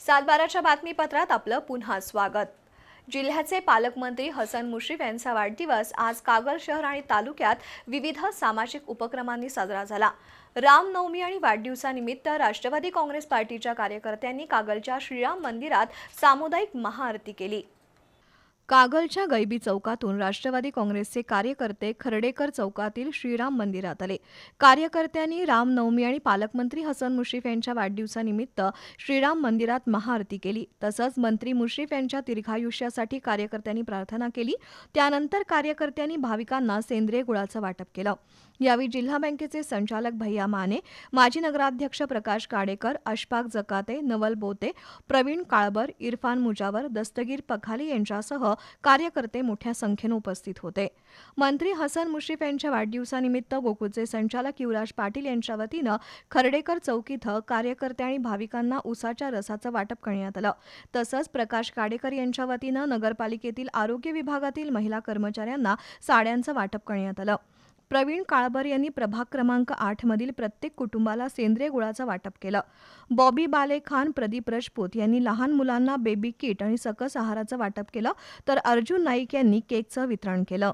सातबाराच्या बातमीपत्रात आपलं पुन्हा स्वागत. जिल्ह्याचे पालकमंत्री हसन मुश्रीफ यांचा वाढदिवस आज कागल शहर आणि तालुक्यात विविध सामाजिक उपक्रमांनी साजरा झाला. रामनवमी आणि वाढदिवसानिमित्त राष्ट्रवादी काँग्रेस पार्टीच्या कार्यकर्त्यांनी कागलच्या श्रीराम मंदिरात सामुदायिक महाआरती केली. कागलच्या गैबी चौकातून राष्ट्रवादी काँग्रेसचे कार्यकर्ते खर्डेकर चौकातील श्रीराम मंदिरात आले. कार्यकर्त्यांनी रामनवमी आणि पालकमंत्री हसन मुश्रीफ यांच्या वाढदिवसानिमित्त श्रीराम मंदिरात महाआरती केली. तसंच मंत्री मुश्रीफ यांच्या दीर्घायुष्यासाठी कार्यकर्त्यांनी प्रार्थना केली. त्यानंतर कार्यकर्त्यांनी भाविकांना सेंद्रिय गुळाचं वाटप केलं. यावेळी जिल्हा बँकेचे संचालक भैया माने माजी नगराध्यक्ष प्रकाश काडेकर अशफाक जकाते नवल बोते प्रवीण काळबर इरफान मुजावर दस्तगीर पखाली यांच्यासह कार्यकर्ते मोठ्या संख्येनं उपस्थित होते. मंत्री हसन मुश्रीफ यांच्या वाढदिवसानिमित्त गोकुळचे संचालक युवराज पाटील यांच्या वतीनं खर्डेकर चौक इथं कार्यकर्ते आणि भाविकांना उसाच्या रसाचं वाटप करण्यात आलं. तसंच प्रकाश काडेकर यांच्या वतीनं नगरपालिकेतील आरोग्य विभागातील महिला कर्मचाऱ्यांना साड्यांचं वाटप करण्यात आलं. प्रवीण काळबर यांनी प्रभाग क्रमांक आठमधील प्रत्येक कुटुंबाला सेंद्रिय गुळाचं वाटप केलं. बॉबी बाले खान प्रदीप रजपूत यांनी लहान मुलांना बेबी किट आणि सकस आहाराचं वाटप केलं तर अर्जुन नाईक यांनी केकचं वितरण केलं.